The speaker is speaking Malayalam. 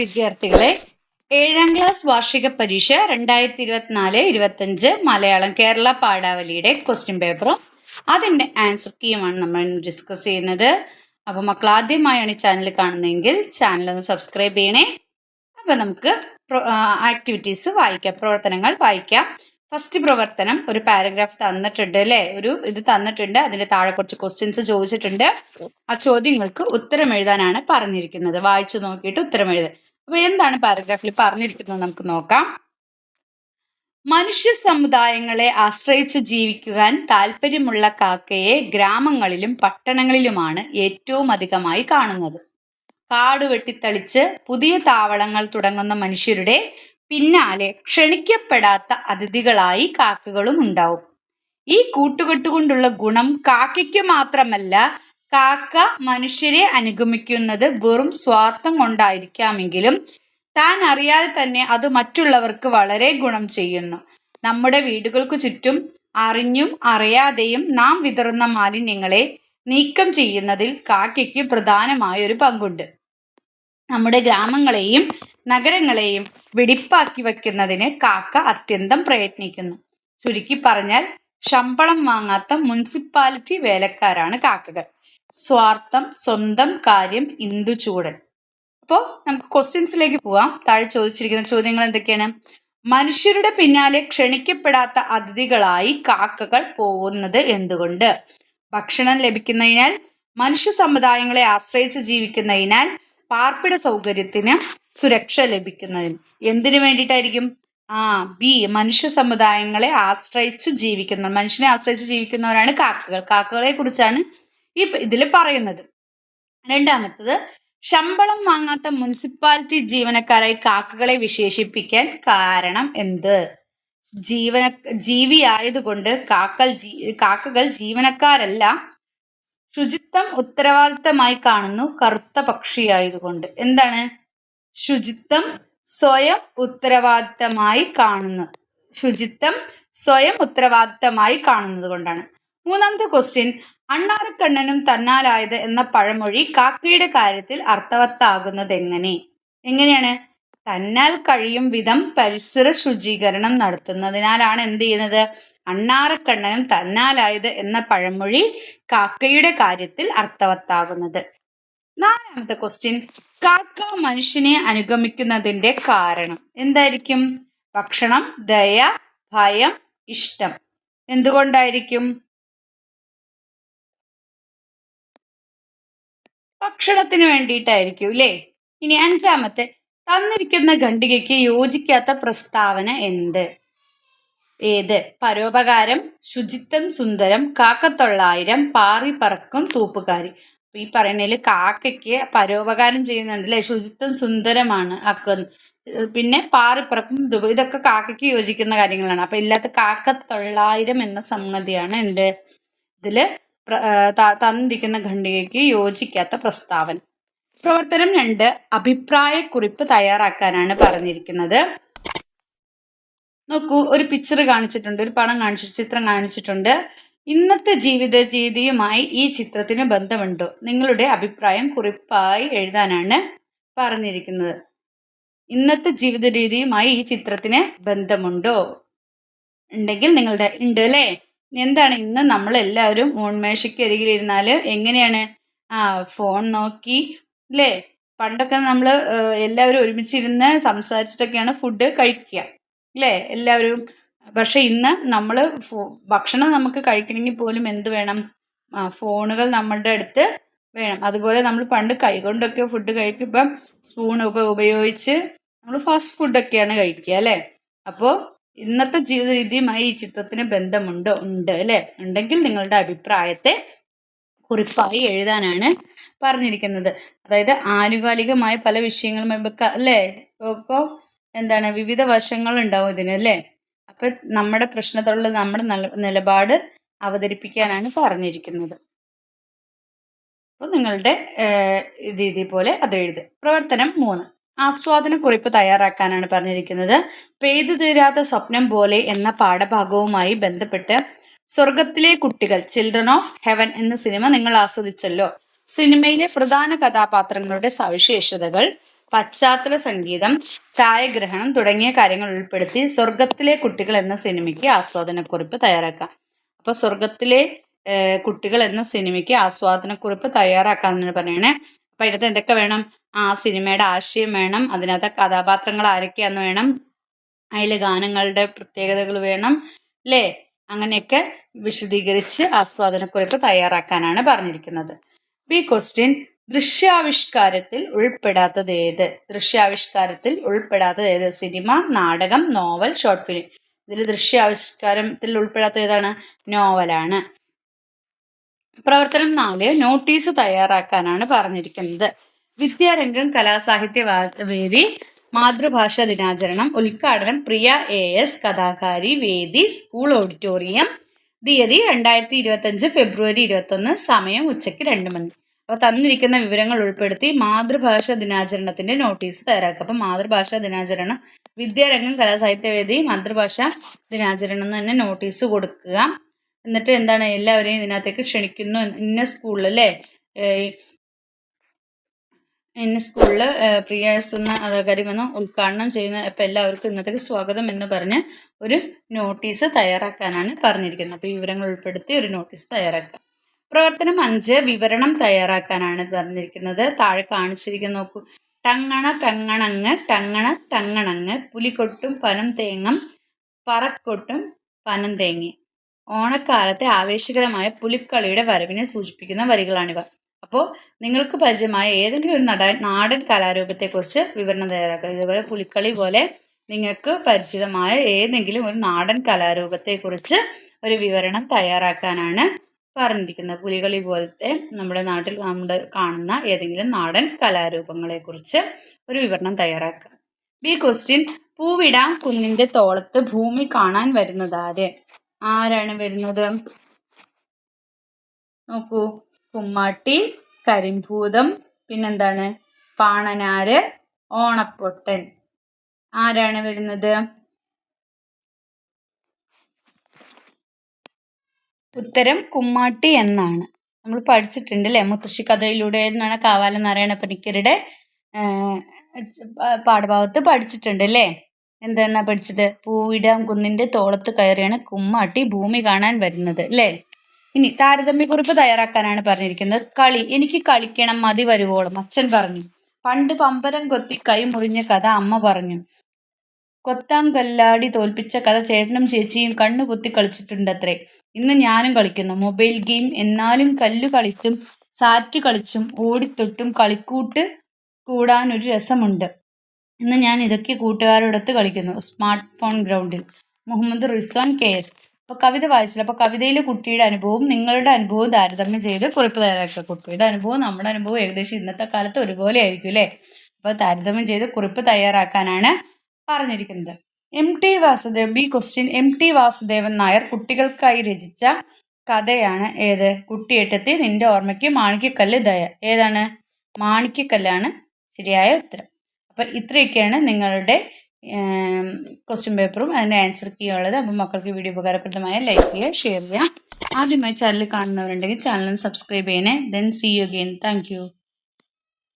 വിദ്യാർത്ഥികളെ ഏഴാം ക്ലാസ് വാർഷിക പരീക്ഷ രണ്ടായിരത്തി ഇരുപത്തിനാല് ഇരുപത്തഞ്ച് മലയാളം കേരള പാഠാവലിയുടെ ക്വസ്റ്റ്യൻ പേപ്പറും അതിന്റെ ആൻസർ കീയുമാണ് നമ്മൾ ഡിസ്കസ് ചെയ്യുന്നത്. അപ്പോൾ മക്കൾ ആദ്യമായാണ് ചാനൽ കാണുന്നതെങ്കിൽ ചാനൽ ഒന്ന് സബ്സ്ക്രൈബ് ചെയ്യണേ. അപ്പോൾ നമുക്ക് ആക്ടിവിറ്റീസ് വായിക്കാം പ്രവർത്തനങ്ങൾ വായിക്കാം. ഫസ്റ്റ് പ്രവർത്തനം ഒരു പാരഗ്രാഫ് തന്നിട്ടുണ്ട് അല്ലേ? ഒരു ഇത് തന്നിട്ടുണ്ട്. അതിന്റെ താഴെ കുറച്ച് ക്വസ്റ്റ്യൻസ് ചോദിച്ചിട്ടുണ്ട്. ആ ചോദ്യങ്ങൾക്ക് ഉത്തരം എഴുതാനാണ് പറഞ്ഞിരിക്കുന്നത്. വായിച്ചു നോക്കിയിട്ട് ഉത്തരം എഴുതാൻ അപ്പൊ എന്താണ് പാരഗ്രാഫിൽ പറഞ്ഞിരിക്കുന്നത് നമുക്ക് നോക്കാം. മനുഷ്യ സമുദായങ്ങളെ ആശ്രയിച്ച് ജീവിക്കുവാൻ താല്പര്യമുള്ള കാക്കയെ ഗ്രാമങ്ങളിലും പട്ടണങ്ങളിലുമാണ് ഏറ്റവും അധികമായി കാണുന്നത്. കാട് വെട്ടിത്തളിച്ച് പുതിയ താവളങ്ങൾ തുടങ്ങുന്ന മനുഷ്യരുടെ പിന്നാലെ ക്ഷണിക്കപ്പെടാത്ത അതിഥികളായി കാക്കകളും ഉണ്ടാവും. ഈ കൂട്ടുകെട്ടുകൊണ്ടുള്ള ഗുണം കാക്കയ്ക്ക് മാത്രമല്ല കാക്ക മനുഷ്യരെ അനുഗമിക്കുന്നത് വെറും സ്വാർത്ഥം കൊണ്ടായിരിക്കാമെങ്കിലും താൻ അറിയാതെ തന്നെ അത് മറ്റുള്ളവർക്ക് വളരെ ഗുണം ചെയ്യുന്നു. നമ്മുടെ വീടുകൾക്ക് ചുറ്റും അറിഞ്ഞും അറിയാതെയും നാം വിതറുന്ന മാലിന്യങ്ങളെ നീക്കം ചെയ്യുന്നതിൽ കാക്കയ്ക്ക് പ്രധാനമായ ഒരു പങ്കുണ്ട്. നമ്മുടെ ഗ്രാമങ്ങളെയും നഗരങ്ങളെയും വെടിപ്പാക്കി വയ്ക്കുന്നതിന് കാക്ക അത്യന്തം പ്രയത്നിക്കുന്നു. ചുരുക്കി പറഞ്ഞാൽ ശമ്പളം വാങ്ങാത്ത മുനിസിപ്പാലിറ്റി വേലക്കാരാണ് കാക്കകൾ. സ്വാർത്ഥം സ്വന്തം കാര്യം ഇന്ദു ചൂടൻ. അപ്പോൾ നമുക്ക് ക്വസ്റ്റ്യൻസിലേക്ക് പോവാം. താഴെ ചോദിച്ചിരിക്കുന്ന ചോദ്യങ്ങൾ എന്തൊക്കെയാണ്? മനുഷ്യരുടെ പിന്നാലെ ക്ഷണിക്കപ്പെടാത്ത അതിഥികളായി കാക്കകൾ പോകുന്നത് എന്തുകൊണ്ട്? ഭക്ഷണം ലഭിക്കുന്നതിനാൽ മനുഷ്യ സമുദായങ്ങളെ ആശ്രയിച്ച് ജീവിക്കുന്നതിനാൽ പാർപ്പിട സൗകര്യത്തിന് സുരക്ഷ ലഭിക്കുന്നതിന് എന്തിനു വേണ്ടിയിട്ടായിരിക്കും? ആ ബി മനുഷ്യ സമുദായങ്ങളെ ആശ്രയിച്ച് ജീവിക്കുന്ന മനുഷ്യനെ ആശ്രയിച്ച് ജീവിക്കുന്നവരാണ് കാക്കകൾ. കാക്കകളെ കുറിച്ചാണ് ഈ ഇതിൽ പറയുന്നത്. രണ്ടാമത്തത് ശമ്പളം വാങ്ങാത്ത മുനിസിപ്പാലിറ്റി ജീവനക്കാരായി കാക്കകളെ വിശേഷിപ്പിക്കാൻ കാരണം എന്ത്? ജീവന ജീവി ആയതുകൊണ്ട് കാക്കൽ കാക്കകൾ ജീവനക്കാരല്ല ശുചിത്വം ഉത്തരവാദിത്തമായി കാണുന്നു കറുത്ത പക്ഷിയായതുകൊണ്ട്. എന്താണ്? ശുചിത്വം സ്വയം ഉത്തരവാദിത്തമായി കാണുന്നു ശുചിത്വം സ്വയം ഉത്തരവാദിത്തമായി കാണുന്നത് കൊണ്ടാണ്. മൂന്നാമത്തെ ക്വസ്റ്റ്യൻ അണ്ണാറക്കണ്ണനും തന്നാലായത് എന്ന പഴമൊഴി കാക്കയുടെ കാര്യത്തിൽ അർത്ഥവത്താകുന്നത് എങ്ങനെ എങ്ങനെയാണ്? തന്നാൽ കഴിയും വിധം പരിസര ശുചീകരണം നടത്തുന്നതിനാലാണ് എന്ത് ചെയ്യുന്നത്? അണ്ണാറക്കണ്ണനും തന്നാലായത് എന്ന പഴമൊഴി കാക്കയുടെ കാര്യത്തിൽ അർത്ഥവത്താകുന്നത്. നാലാമത്തെ ക്വസ്റ്റ്യൻ കാക്ക മനുഷ്യനെ അനുഗമിക്കുന്നതിന്റെ കാരണം എന്തായിരിക്കും? ഭക്ഷണം ദയ ഭയം ഇഷ്ടം. എന്തുകൊണ്ടായിരിക്കും? ഭക്ഷണത്തിന് വേണ്ടിയിട്ടായിരിക്കും അല്ലേ ഇനി അഞ്ചാമത്തെ തന്നിരിക്കുന്ന ഖണ്ഡികയ്ക്ക് യോജിക്കാത്ത പ്രസ്താവന എന്ത്? ഏത്? പരോപകാരം ശുചിത്വം സുന്ദരം കാക്കത്തൊള്ളായിരം പാറി പറക്കും തൂപ്പുകാരി ഈ പറയുന്നതിൽ കാക്കയ്ക്ക് പരോപകാരം ചെയ്യുന്നുണ്ട് അല്ലെ ശുചിത്വം സുന്ദരമാണ് ആക്കുന്നത് പിന്നെ പാറിപ്പറക്കും ഇതൊക്കെ കാക്കയ്ക്ക് യോജിക്കുന്ന കാര്യങ്ങളാണ്. അപ്പൊ ഇല്ലാത്ത കാക്കത്തൊള്ളായിരം എന്ന സംഗതിയാണ് എന്റെ ഇതിൽ തന്നിരിക്കുന്ന ഖണ്ഡികയ്ക്ക് യോജിക്കാത്ത പ്രസ്താവന. പ്രവർത്തനം രണ്ട് അഭിപ്രായക്കുറിപ്പ് തയ്യാറാക്കാനാണ് പറഞ്ഞിരിക്കുന്നത്. നോക്കൂ ഒരു പിക്ചർ കാണിച്ചിട്ടുണ്ട് ഒരു പടം കാണിച്ചു ചിത്രം കാണിച്ചിട്ടുണ്ട്. ഇന്നത്തെ ജീവിത രീതിയുമായി ഈ ചിത്രത്തിന് ബന്ധമുണ്ടോ? നിങ്ങളുടെ അഭിപ്രായം കുറിപ്പായി എഴുതാനാണ് പറഞ്ഞിരിക്കുന്നത്. ഇന്നത്തെ ജീവിത രീതിയുമായി ഈ ചിത്രത്തിന് ബന്ധമുണ്ടോ? ഉണ്ടെങ്കിൽ നിങ്ങളുടെ ഉണ്ട് അല്ലേ? എന്താണ് ഇന്ന് നമ്മൾ എല്ലാവരും ഉൺമേശയ്ക്ക് അരികിലിരുന്നാൽ എങ്ങനെയാണ്? ആ ഫോൺ നോക്കി അല്ലേ പണ്ടൊക്കെ നമ്മൾ എല്ലാവരും ഒരുമിച്ചിരുന്ന് സംസാരിച്ചിട്ടൊക്കെയാണ് ഫുഡ് കഴിക്കുക അല്ലേ എല്ലാവരും. പക്ഷെ ഇന്ന് നമ്മൾ ഭക്ഷണം നമുക്ക് കഴിക്കണമെങ്കിൽ പോലും എന്ത് വേണം? ഫോണുകൾ നമ്മളുടെ അടുത്ത് വേണം. അതുപോലെ നമ്മൾ പണ്ട് കൈകൊണ്ടൊക്കെ ഫുഡ് കഴിക്കുമ്പം സ്പൂൺ ഉപ ഉപയോഗിച്ച് നമ്മൾ ഫാസ്റ്റ് ഫുഡൊക്കെയാണ് കഴിക്കുക അല്ലേ അപ്പോൾ ഇന്നത്തെ ജീവിത രീതിയുമായി ഈ ചിത്രത്തിന് ബന്ധമുണ്ടോ ഉണ്ട് അല്ലെ? ഉണ്ടെങ്കിൽ നിങ്ങളുടെ അഭിപ്രായത്തെ കുറിപ്പായി എഴുതാനാണ് പറഞ്ഞിരിക്കുന്നത്. അതായത് ആനുകാലികമായ പല വിഷയങ്ങളും അല്ലേ? ഇപ്പോൾ എന്താണ്? വിവിധ വശങ്ങൾ ഉണ്ടാവും ഇതിന് അല്ലേ? അപ്പൊ നമ്മുടെ പ്രശ്നത്തോടുള്ള നമ്മുടെ നിലപാട് അവതരിപ്പിക്കാനാണ് പറഞ്ഞിരിക്കുന്നത്. അപ്പോൾ നിങ്ങളുടെ രീതി പോലെ അത് എഴുതുക. പ്രവർത്തനം മൂന്ന്. ആസ്വാദന കുറിപ്പ് തയ്യാറാക്കാനാണ് പറഞ്ഞിരിക്കുന്നത്. പെയ്തു തീരാത്ത സ്വപ്നം പോലെ എന്ന പാഠഭാഗവുമായി ബന്ധപ്പെട്ട് സ്വർഗത്തിലെ കുട്ടികൾ ചിൽഡ്രൻ ഓഫ് ഹെവൻ എന്ന സിനിമ നിങ്ങൾ ആസ്വദിച്ചല്ലോ. സിനിമയിലെ പ്രധാന കഥാപാത്രങ്ങളുടെ സവിശേഷതകൾ പശ്ചാത്തല സംഗീതം ഛായഗ്രഹണം തുടങ്ങിയ കാര്യങ്ങൾ ഉൾപ്പെടുത്തി സ്വർഗത്തിലെ കുട്ടികൾ എന്ന സിനിമയ്ക്ക് ആസ്വാദനക്കുറിപ്പ് തയ്യാറാക്കാം. അപ്പോൾ സ്വർഗത്തിലെ കുട്ടികൾ എന്ന സിനിമയ്ക്ക് ആസ്വാദനക്കുറിപ്പ് തയ്യാറാക്കാമെന്ന് പറയണേ അപ്പോൾ അതിനകത്ത് എന്തൊക്കെ വേണം? ആ സിനിമയുടെ ആശയം വേണം അതിനകത്തെ കഥാപാത്രങ്ങൾ ആരൊക്കെയാന്ന് വേണം അതിലെ ഗാനങ്ങളുടെ പ്രത്യേകതകൾ വേണം അല്ലേ അങ്ങനെയൊക്കെ വിശദീകരിച്ച് ആസ്വാദനക്കുറിപ്പ് തയ്യാറാക്കാനാണ് പറഞ്ഞിരിക്കുന്നത്. ബി ക്വസ്റ്റ്യൻ ദൃശ്യാവിഷ്കാരത്തിൽ ഉൾപ്പെടാത്തത് ഏത്? ദൃശ്യാവിഷ്കാരത്തിൽ ഉൾപ്പെടാത്തത് ഏത്? സിനിമ നാടകം നോവൽ ഷോർട്ട് ഫിലിം ഇതിൽ ദൃശ്യാവിഷ്കാരത്തിൽ ഉൾപ്പെടാത്ത ഏതാണ്? നോവലാണ്. പ്രവർത്തനം നാല് നോട്ടീസ് തയ്യാറാക്കാനാണ് പറഞ്ഞിരിക്കുന്നത്. വിദ്യാരംഗം കലാസാഹിത്യ വേദി മാതൃഭാഷാ ദിനാചരണം ഉദ്ഘാടനം പ്രിയ എ എസ് കഥാകാരി വേദി സ്കൂൾ ഓഡിറ്റോറിയം തീയതി രണ്ടായിരത്തി ഇരുപത്തഞ്ച് ഫെബ്രുവരി ഇരുപത്തൊന്ന് സമയം ഉച്ചയ്ക്ക് രണ്ട് മണി. അപ്പോൾ തന്നിരിക്കുന്ന വിവരങ്ങൾ ഉൾപ്പെടുത്തി മാതൃഭാഷ ദിനാചരണത്തിന്റെ നോട്ടീസ് തയ്യാറാക്കുക. അപ്പം മാതൃഭാഷാ ദിനാചരണം വിദ്യാരംഗം കലാസാഹിത്യവേദി മാതൃഭാഷ ദിനാചരണം എന്ന് തന്നെ നോട്ടീസ് കൊടുക്കുക. എന്നിട്ട് എന്താണ് എല്ലാവരെയും ഇതിനകത്തേക്ക് ക്ഷണിക്കുന്നു ഇന്ന സ്കൂളിൽ അല്ലേ? ഇന്ന സ്കൂളിൽ പ്രിയ എസ് എന്ന അധികാരി വന്ന് ഉദ്ഘാടനം ചെയ്യുന്ന അപ്പം എല്ലാവർക്കും ഇന്നത്തേക്ക് സ്വാഗതം എന്ന് പറഞ്ഞ് ഒരു നോട്ടീസ് തയ്യാറാക്കാനാണ് പറഞ്ഞിരിക്കുന്നത്. അപ്പോൾ വിവരങ്ങൾ ഉൾപ്പെടുത്തി ഒരു നോട്ടീസ് തയ്യാറാക്കുക. പ്രവർത്തനം അഞ്ച് വിവരണം തയ്യാറാക്കാനാണ് പറഞ്ഞിരിക്കുന്നത്. താഴെ കാണിച്ചിരിക്കുന്ന നോക്കൂ. ടങ്ങണ ടങ്ങണങ്ങ് ടങ്ങണ ടങ്ങണങ്ങ് പുലിക്കൊട്ടും പനം തേങ്ങം പറക്കൊട്ടും പനം തേങ്ങി. ഓണക്കാലത്തെ ആവേശകരമായ പുലിക്കളിയുടെ വരവിനെ സൂചിപ്പിക്കുന്ന വരികളാണിവ. അപ്പോൾ നിങ്ങൾക്ക് പരിചയമായ ഏതെങ്കിലും ഒരു നട നാടൻ കലാരൂപത്തെക്കുറിച്ച് വിവരണം തയ്യാറാക്കുക ഇതുപോലെ പുലിക്കളി പോലെ നിങ്ങൾക്ക് പരിചിതമായ ഏതെങ്കിലും ഒരു നാടൻ കലാരൂപത്തെക്കുറിച്ച് ഒരു വിവരണം തയ്യാറാക്കാനാണ് പറഞ്ഞിരിക്കുന്നത്. പുലികളി പോലത്തെ നമ്മുടെ നാട്ടിൽ നമ്മൾ കാണുന്ന ഏതെങ്കിലും നാടൻ കലാരൂപങ്ങളെക്കുറിച്ച് ഒരു വിവരണം തയ്യാറാക്കുക. ബി ക്വസ്റ്റ്യൻ പൂവിടാം കുന്നിന്റെ തോളത്ത് ഭൂമി കാണാൻ വരുന്നതാര് ആരാണ് വരുന്നത്? നോക്കൂ. കുമ്മാട്ടി കരിംഭൂതം പിന്നെന്താണ്? പാണനാര് ഓണപ്പൊട്ടൻ. ആരാണ് വരുന്നത്? ഉത്തരം കുമ്മാട്ടി എന്നാണ്. നമ്മൾ പഠിച്ചിട്ടുണ്ട് അല്ലേ മുത്തശ്ശി കഥയിലൂടെ എന്നാണ് കാവാല നാരായണ പണിക്കരുടെ പാഠഭാഗത്ത് പഠിച്ചിട്ടുണ്ട് അല്ലേ എന്താണ് പഠിച്ചത്? പൂവിടാം കുന്നിന്റെ തോളത്ത് കയറിയാണ് കുമ്മാട്ടി ഭൂമി കാണാൻ വരുന്നത് അല്ലേ ഇനി താരതമ്യക്കുറിപ്പ് തയ്യാറാക്കാനാണ് പറഞ്ഞിരിക്കുന്നത്. കളി എനിക്ക് കളിക്കണം മതി വരുവോളം അച്ഛൻ പറഞ്ഞു. പണ്ട് പമ്പരം കൊത്തി കൈ മുറിഞ്ഞ കഥ അമ്മ പറഞ്ഞു. കൊത്താം കൊത്താങ്കല്ലാടി തോൽപ്പിച്ച കഥ ചേട്ടനും ചേച്ചിയും കണ്ണു പൊത്തി കളിച്ചിട്ടുണ്ടത്രേ. ഇന്ന് ഞാനും കളിക്കുന്നു. മൊബൈൽ ഗെയിം എന്നാലും കല്ലു കളിച്ചും സാറ്റ് കളിച്ചും ഓടിത്തൊട്ടും കളിക്കൂട്ട് കൂടാനൊരു രസമുണ്ട്. ഇന്ന് ഞാൻ ഇതൊക്കെ കൂട്ടുകാരോടൊത്ത് കളിക്കുന്നു. സ്മാർട്ട് ഫോൺ ഗ്രൗണ്ടിൽ. Muhammad Rizwan K S. അപ്പോൾ കവിത വായിച്ചില്ല. അപ്പോൾ കവിതയിലെ കുട്ടിയുടെ അനുഭവവും നിങ്ങളുടെ അനുഭവവും താരതമ്യം ചെയ്ത് കുറിപ്പ് തയ്യാറാക്കുക കുട്ടിയുടെ അനുഭവം നമ്മുടെ അനുഭവം ഏകദേശം ഇന്നത്തെ കാലത്ത് ഒരുപോലെ ആയിരിക്കും അല്ലേ? അപ്പോൾ താരതമ്യം ചെയ്ത് കുറിപ്പ് തയ്യാറാക്കാനാണ് പറഞ്ഞിരിക്കുന്നത്. M T Vasudev B question M T Vasudevan Nair കുട്ടികൾക്കായി രചിച്ച കഥയാണ് ഏത്? കുട്ടിയേട്ടത്തി നിന്റെ ഓർമ്മയ്ക്ക് മാണിക്യക്കല്ല് ദയ. ഏതാണ്? മാണിക്യക്കല്ലാണ് ശരിയായ ഉത്തരം. അപ്പം ഇത്രയൊക്കെയാണ് നിങ്ങളുടെ ക്വസ്റ്റ്യൻ പേപ്പറും അതിന്റെ ആൻസർ കീ ഉള്ളത്. അപ്പം മക്കൾക്ക് വീഡിയോ ഉപകാരപ്രദമായ ലൈക്ക് ചെയ്യുക ഷെയർ ചെയ്യുക. ആദ്യമായി ചാനൽ കാണുന്നവരുണ്ടെങ്കിൽ ചാനൽ സബ്സ്ക്രൈബ് ചെയ്യണേ. Then see you again thank